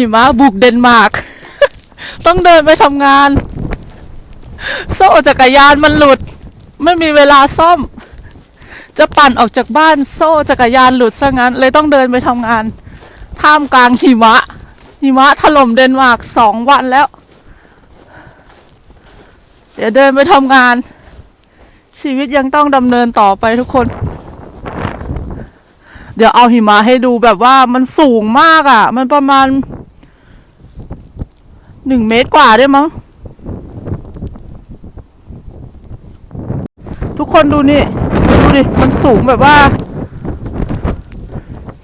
หิมะบุกเดนมาร์ก ต้องเดินไปทำงาน โซ่จักรยานมันหลุด ไม่มีเวลาซ่อม จะปั่นออกจากบ้านโซ่จักรยานหลุดซะงั้น เลยต้องเดินไปทำงาน ท่ามกลางหิมะ หิมะถล่มเดนมาร์กสองวันแล้ว เดี๋ยวเดินไปทำงาน ชีวิตยังต้องดำเนินต่อไปทุกคนเดี๋ยวเอาหิมะให้ดูแบบว่ามันสูงมากอะ่ะ มันประมาณ หนึ่งเมตรกว่าได้มั้ง ทุกคนดูนี่ ดูดิ มันสูงแบบว่า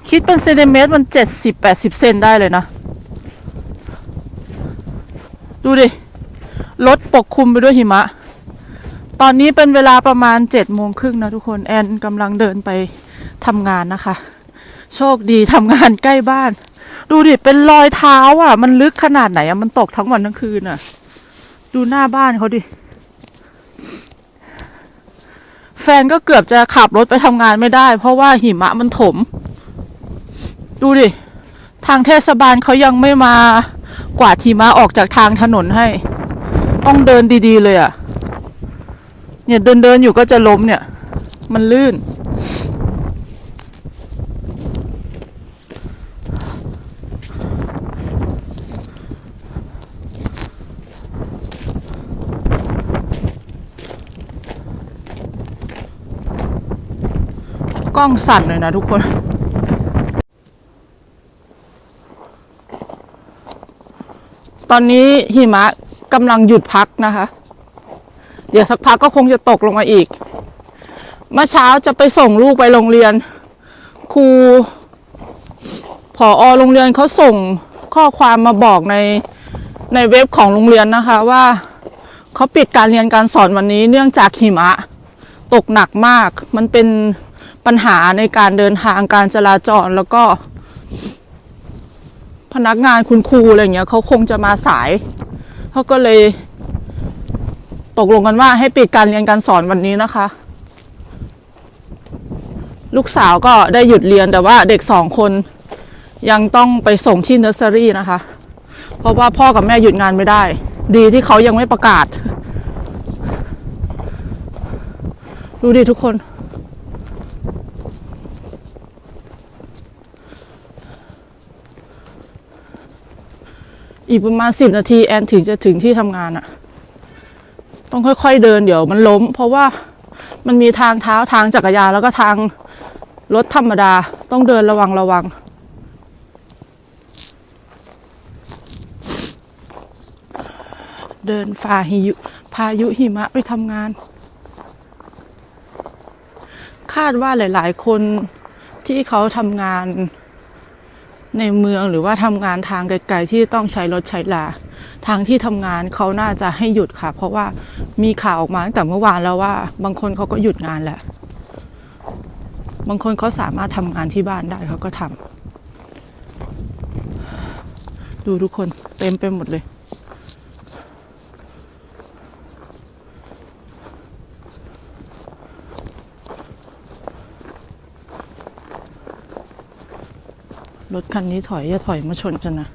คิดเป็นเซนติเมตรมันเจ็ดสิบแปดสิบเซนได้เลยนะ ดูดิ รถปกคลุมไปด้วยหิมะ ตอนนี้เป็นเวลาประมาณเจ็ดโมงครึ่งนะทุกคน แอนกำลังเดินไปทำงานนะคะ โชคดีทำงานใกล้บ้าน ดูดิ เป็นรอยเท้าอะ มันลึกขนาดไหนอะ มันตกทั้งวันทั้งคืนอะ ดูหน้าบ้านเขาดิ แฟนก็เกือบจะขับรถไปทำงานไม่ได้ เพราะว่าหิมะมันถม ดูดิ ทางเทศบาลเขายังไม่มากวาดหิมะออกจากทางถนนให้ ต้องเดินดีๆเลยอะ เนี่ยเดินเดินๆอยู่ก็จะล้มเนี่ย มันลื่น กล้องสั่นเลยนะทุกคน ตอนนี้หิมะกำลังหยุดพักนะคะ เดี๋ยวสักพักก็คงจะตกลงมาอีก เมื่อเช้าจะไปส่งลูกไปโรงเรียน ครูผอโรงเรียนเขาส่งข้อความมาบอกในในเว็บของโรงเรียนนะคะว่าเขาปิดการเรียนการสอนวันนี้เนื่องจากหิมะ ตกหนักมาก มันเป็น ปัญหาในการเดินทางการจราจรแล้วก็ พนักงานคุณครูอะไรเงี้ยเขาคงจะมาสายเขาก็เลย ตกลงกันว่าให้ปิดการเรียนการสอนวันนี้นะคะ ลูกสาวก็ได้หยุดเรียนแต่ว่าเด็กสองคนยังต้องไปส่งที่เนอร์เซอรี่นะคะ เพราะว่าพ่อกับแม่หยุดงานไม่ได้ ดีที่เขายังไม่ประกาศ ดูดิทุกคน อีกประมาณสิบนาทีแอนถึงจะถึงที่ทำงานอะต้องค่อยๆเดินเดี๋ยวมันล้ม เพราะว่ามันมีทางเท้าทางจักรยานแล้วก็ทางรถธรรมดาต้องเดินระวังระวัง เดินฝ่าหิยุพายุหิมะไปทำงาน คาดว่าหลาย ๆ คนที่เขาทำงาน ในเมืองหรือว่าทำงานทางไกลๆที่ต้องใช้รถใช้ลา ทางที่ทำงานเขาน่าจะให้หยุดค่ะ เพราะว่ามีข่าวออกมาตั้งแต่เมื่อวานแล้วว่า บางคนเขาก็หยุดงานแหละ บางคนเขาสามารถทำงานที่บ้านได้เขาก็ทำดูทุกคนเต็มไปหมดเลย รถคันนี้ถอยอย่าถอยมาชนกันนะ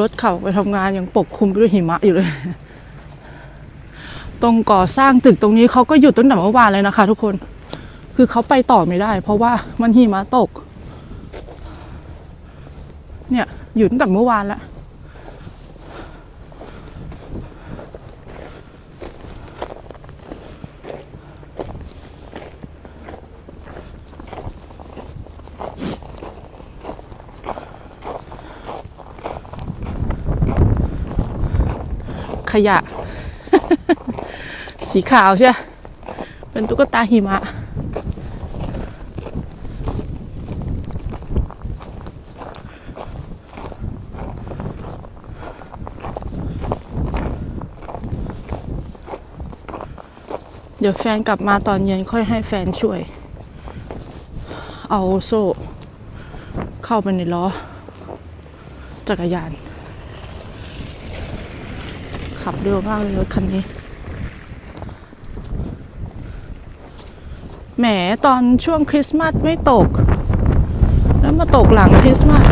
รถเข่าไปทำงานยังปกคลุมไปด้วยหิมะอยู่เลย ตรงก่อสร้างตึกตรงนี้เขาก็หยุดตั้งแต่เมื่อวานเลยนะคะ ทุกคน คือเขาไปต่อไม่ได้ เพราะว่ามันหิมะตก เนี่ย หยุดตั้งแต่เมื่อวานแล้วขยะ สีขาวใช่ เป็นตุ๊กตาหิมะ ดี๋ยวแฟนกลับมาตอนเย็นค่อยให้แฟนช่วย เอาโซ่ เข้าไปในล้อ จักรยาน ขับเร็วมากเลยรถคันนี้ แหมตอนช่วงคริสต์มาสไม่ตก แล้วมาตกหลังคริสต์มาส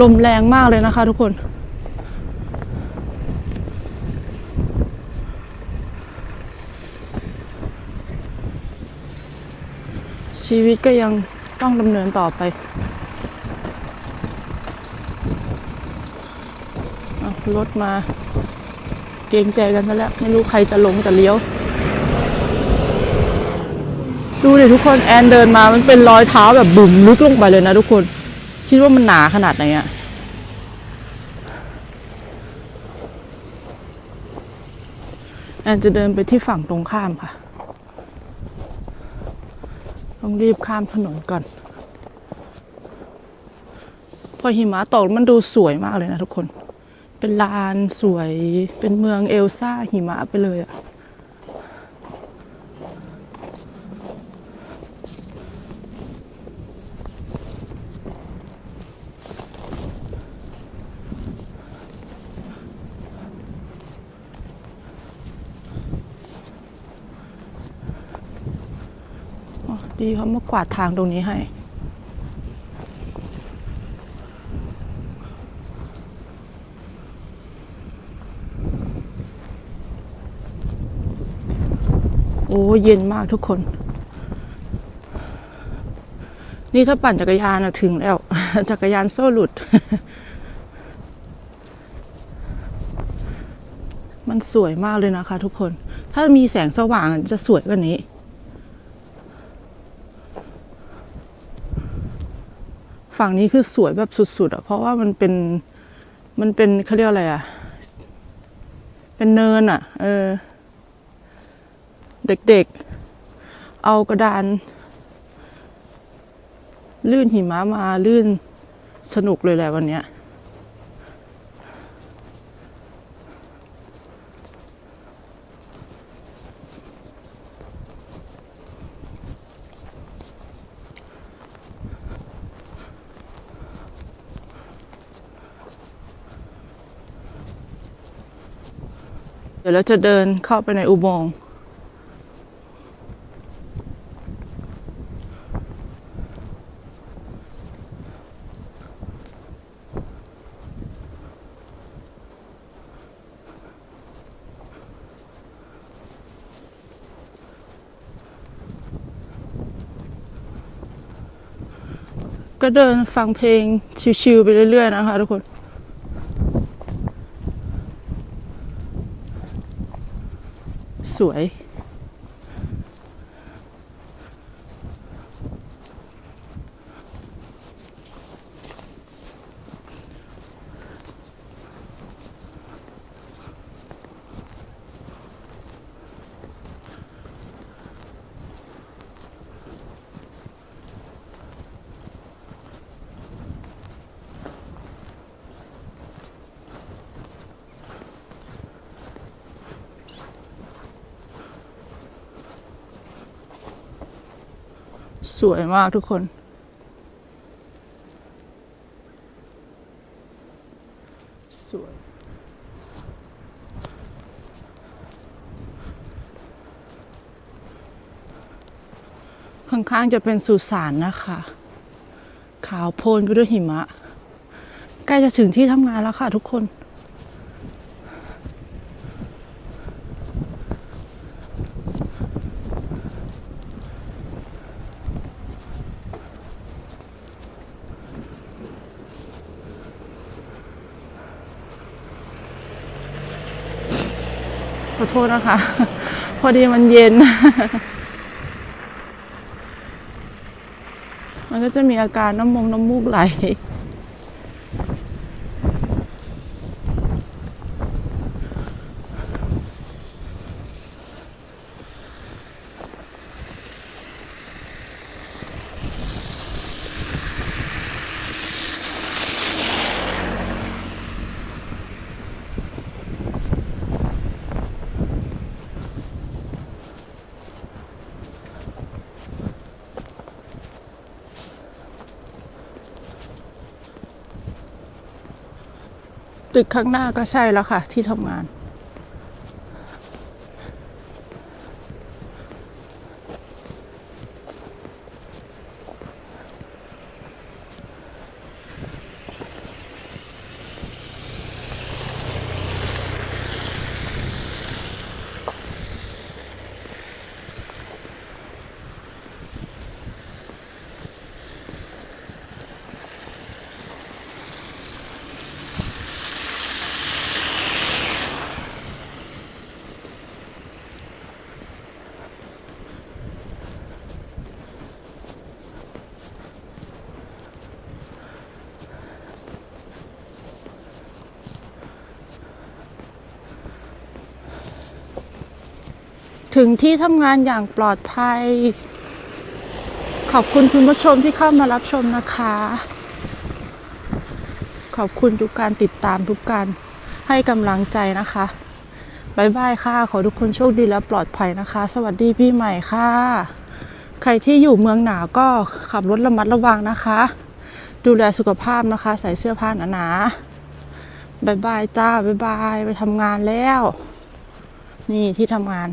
ลมแรงมากเลยนะคะทุกคน ชีวิตก็ยังต้องดำเนินต่อไปรถมา เกรงใจกันซะแล้ว ไม่รู้ใครจะลงจะเลี้ยว ดูดิทุกคนแอนเดินมามันเป็นรอยเท้าแบบบุ๋มลึกลงไปเลยนะทุกคน คิดว่ามันหนาขนาดไหนอะแอนจะเดินไปที่ฝั่งตรงข้ามค่ะ ต้องรีบข้ามถนนก่อน พอหิมะตกมันดูสวยมากเลยนะทุกคน เป็นลานสวยเป็นเมืองเอลซ่าหิมะไปเลยอะ ดีเขามากวาดทางตรงนี้ให้ โอ้เย็นมากทุกคน นี่ถ้าปั่นจักรยานอะถึงแล้ว จักรยานโซ่หลุด มันสวยมากเลยนะคะทุกคน ถ้ามีแสงสว่างจะสวยกว่านี้ ฝั่งนี้คือสวยแบบสุดๆอะเพราะว่ามันเป็นมันเป็นเขาเรียกอะไรอะเป็นเนินอะเออ เด็กๆ เอากระดาน ลื่นหิมะมาลื่นสนุกเลยแหละวันเนี้ย เดี๋ยวเราจะเดินเข้าไปในอุโมงค์ก็เดินฟังเพลงชิวๆไปเรื่อยๆนะคะทุกคน สวย สวยมากทุกคน สวย ข้างๆจะเป็นสุสานนะคะ ขาวโพลนไปด้วยหิมะ ใกล้จะถึงที่ทำงานแล้วค่ะทุกคน อโทษนะคะ พอดีมันเย็น มันก็จะมีอาการน้ำมงน้ำมูกไหล ตึกข้างหน้าก็ใช่แล้วค่ะ ที่ทำงาน ถึงที่ทำงานอย่างปลอดภัย ขอบคุณคุณผู้ชมที่เข้ามารับชมนะคะ ขอบคุณทุกการติดตามทุกการให้กำลังใจนะคะบายบายค่ะ ขอทุกคนโชคดีและปลอดภัยนะคะ สวัสดีพี่ใหม่ค่ะ ใครที่อยู่เมืองหนาวก็ขับรถระมัดระวังนะคะ ดูแลสุขภาพนะคะ ใส่เสื้อผ้าหนาๆบายบายจ้าบายบายไปทำงานแล้ว นี่ที่ทำงาน